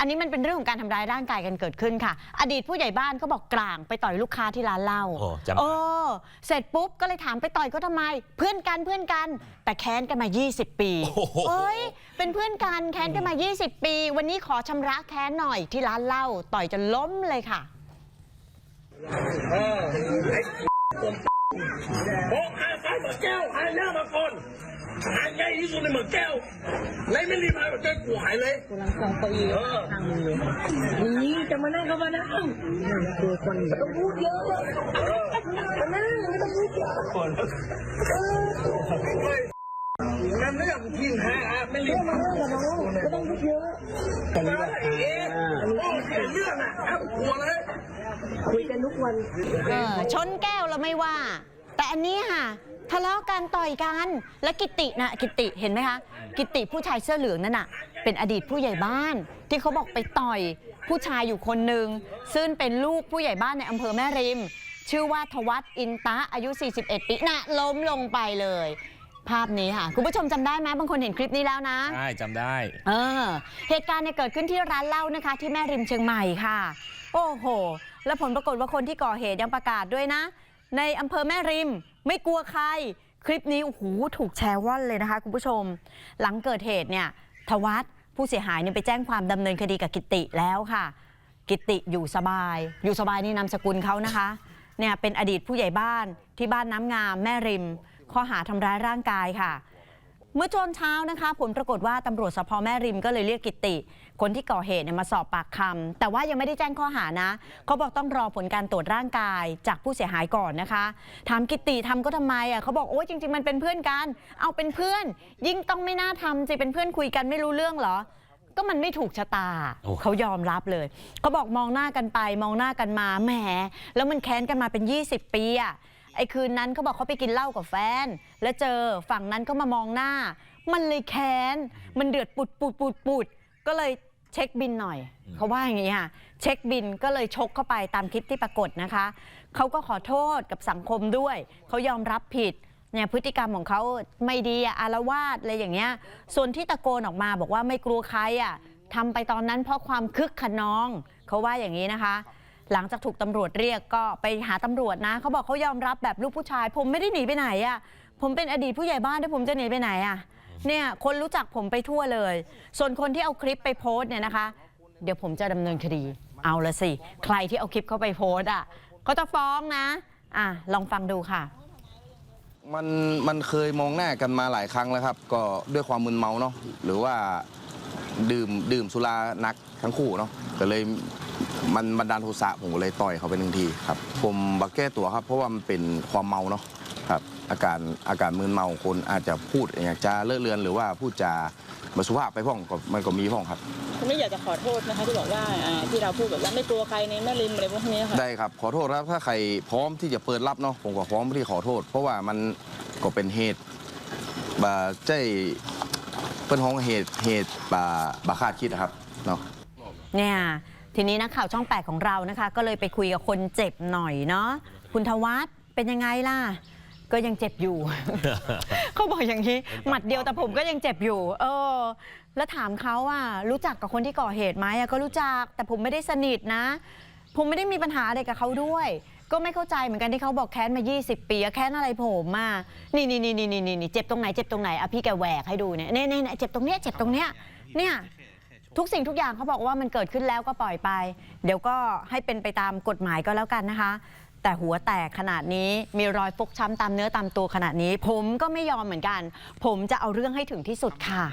อันนี้มันเป็นเรื่องของการทำร้ายร่างกายกันเกิดขึ้นค่ะ อดีตผู้ใหญ่บ้านก็บอกกลางไปต่อยลูกค้าที่ร้านเหล้าโอ้จำได้โอ้เสร็จปุ๊บก็เลยถามไปต่อยก็ทำไม เพื่อนกันเพื่อนกัน แต่แค้นกันมา 20 ปีโอ้โห เอ้ยเป็นเพื่อนกันแค้นกันมา 20 ปี วันนี้ขอชำระแค้นหน่อยที่ร้านเหล้าต่อยจนล้มเลยค่ะ บอกหาซ้ายเหมือนแก้วหาหน้ามาก่อน หาใหญ่ที่สุดในเหมือนแก้วไหนไม่รีบหายแบบแก้วกูหายเลยกำลังสองปีเออทางเลยนี่จะมานั่งก็มานั่งคือคนไม่ต้องพูดเยอะมานั่งไม่ต้องพูดเยอะนั่นเรื่องทิ้งหาหาไม่รีบมานั่งกับน้องไม่ต้องพูดเยอะมาเอ๊ะโอ้เสียเรื่องอะครับกลัวเลยคุยกันทุกวันเออชนแก้วเราไม่ว่า แต่อันนี้ค่ะ ทะเลาะกันต่อยกัน และกิตินะกิติเห็นไหมคะ กิติผู้ชายเสื้อเหลืองนั่นน่ะ เป็นอดีตผู้ใหญ่บ้าน ที่เขาบอกไปต่อยผู้ชายอยู่คนหนึ่งซึ่งเป็นลูกผู้ใหญ่บ้านในอำเภอแม่ริม ชื่อว่าทวัตอินตะอายุ 41 ปีน่ะล้มลงไปเลย ภาพนี้ค่ะ คุณผู้ชมจำได้ไหมบางคนเห็นคลิปนี้แล้วนะ ใช่จำได้ เออ เหตุการณ์เนี่ยเกิดขึ้นที่ร้านเหล้านะคะ ที่แม่ริมเชียงใหม่ค่ะ โอ้โห แล้วผลปรากฏว่าคนที่ก่อเหตุยังประกาศด้วยนะ ในอำเภอแม่ริม ไม่กลัวใคร คลิปนี้โอ้โหถูกแชร์ว่อนเลยนะคะ คุณผู้ชม หลังเกิดเหตุเนี่ยทวัตผู้เสียหายเนี่ยไปแจ้งความดำเนินคดีกับกิติแล้วค่ะ กิติอยู่สบาย อยู่สบายนี่นามสกุลเขานะคะเนี่ยเป็นอดีตผู้ใหญ่บ้านที่บ้านน้ำงามแม่ริม ข้อหาทำร้ายร่างกายค่ะ เมื่อช่วงเช้านะคะผลปรากฏว่าตำรวจสพแม่ริมก็เลยเรียกกิติ คนที่ก่อเหตุเนี่ยมาสอบปากคำแต่ว่ายังไม่ได้แจ้งข้อหานะเขาบอกต้องรอผลการตรวจร่างกายจากผู้เสียหายก่อนนะคะถามกิติทำก็ทำไมอะเขาบอกโอ้ยจริง ๆ มันเป็นเพื่อนกัน เอาเป็นเพื่อน ยิ่งต้องไม่น่าทำสิเป็นเพื่อนคุยกันไม่รู้เรื่องเหรอก็มันไม่ถูกชะตาโอ้เขายอมรับเลยเขาบอกมองหน้ากันไป มองหน้ากันมาแหมแล้วมันแค้นกันมาเป็น 20 ปีอะ ไอ้คืนนั้นเขาบอกเขาไปกินเหล้ากับแฟน แล้วเจอฝั่งนั้นก็มามองหน้า มันเลยแค้น มันเดือดปุดปุดปุดปุดก็เลยเช็คบินหน่อยเขาว่าอย่างนี้ค่ะเช็คบินก็เลยชกเข้าไปตามคลิปที่ปรากฏนะคะเขาก็ขอโทษกับสังคมด้วยเขายอมรับผิดเนี่ยพฤติกรรมของเขาไม่ดีอะอารวาสอะไรอย่างเงี้ยส่วนที่ตะโกนออกมาบอกว่าไม่กลัวใครอะทำไปตอนนั้นเพราะความคึกขนองเขาว่าอย่างนี้นะคะ หลังจากถูกตำรวจเรียกก็ไปหาตำรวจนะเขาบอกเขายอมรับแบบลูกผู้ชาย ผมไม่ได้หนีไปไหนอะผมเป็นอดีตผู้ใหญ่บ้านด้วยผมจะหนีไปไหนอะเนี่ยคนรู้จักผมไปทั่วเลย ส่วนคนที่เอาคลิปไปโพสเนี่ยนะคะ เดี๋ยวผมจะดำเนินคดี เอาละสิ ใครที่เอาคลิปเข้าไปโพสอะเขาจะฟ้องนะ อะลองฟังดูค่ะ มันมันเคยมองหน้ากันมาหลายครั้งแล้วครับ ก็ด้วยความมึนเมาเนาะหรือว่าดื่มดื่มสุราหนักทั้งคู่เนาะก็เลย มันบันดาลโทสะผมก็เลยต่อยเขาไปหนึ่งทีครับ ผมบักแก้ตัวครับ เพราะว่ามันเป็นความเมาเนาะครับ อาการอาการมึนเมาของคนอาจจะพูดอยากจะเลอะเลือนหรือว่าพูดจาบสุภาพไปพ่องก็มันก็มีพ่องครับคุณไม่อยากจะขอโทษนะคะที่บอกว่าอ่าที่เราพูดแบบว่าไม่กลัวใครในแม่ริมอะไรพวกนี้ค่ะ ได้ครับขอโทษครับถ้าใครพร้อมที่จะเปิดรับเนาะผมก็พร้อมที่ขอโทษ เพราะว่ามันก็เป็นเหตุบาใจเป็นของเหตุเหตุบาบาคาดคิดนะครับเนาะ เนี่ย ทีนี้นักข่าวช่องแปดของเรานะคะ ก็เลยไปคุยกับคนเจ็บหน่อยเนาะคุณทวัฒน์เป็นยังไงล่ะ ก็ยังเจ็บอยู่ เขาบอกอย่างนี้ หมัดเดียวแต่ผมก็ยังเจ็บอยู่ เออ แล้วถามเขาว่ารู้จักกับคนที่ก่อเหตุไหมก็รู้จักแต่ผมไม่ได้สนิทนะ ผมไม่ได้มีปัญหาอะไรกับเขาด้วย ก็ไม่เข้าใจเหมือนกันที่เขาบอกแค้นมา 20 ปีแค้นอะไรผมอะนี่นี่นี่นี่นี่เจ็บตรงไหนเจ็บตรงไหนอะพี่แกแหวกให้ดูเนี่ยเนี่ยเนี่ยเนี่ยเจ็บตรงเนี้ยเจ็บตรงเนี้ยเนี่ย ทุกสิ่งทุกอย่างเขาบอกว่ามันเกิดขึ้นแล้วก็ปล่อยไป เดี๋ยวก็ให้เป็นไปตามกฎหมายก็แล้วกันนะคะ แต่หัวแตกขนาดนี้มีรอยฟกช้ำตามเนื้อตามตัวขนาดนี้ ผมก็ไม่ยอมเหมือนกัน ผมจะเอาเรื่องให้ถึงที่สุดค่ะ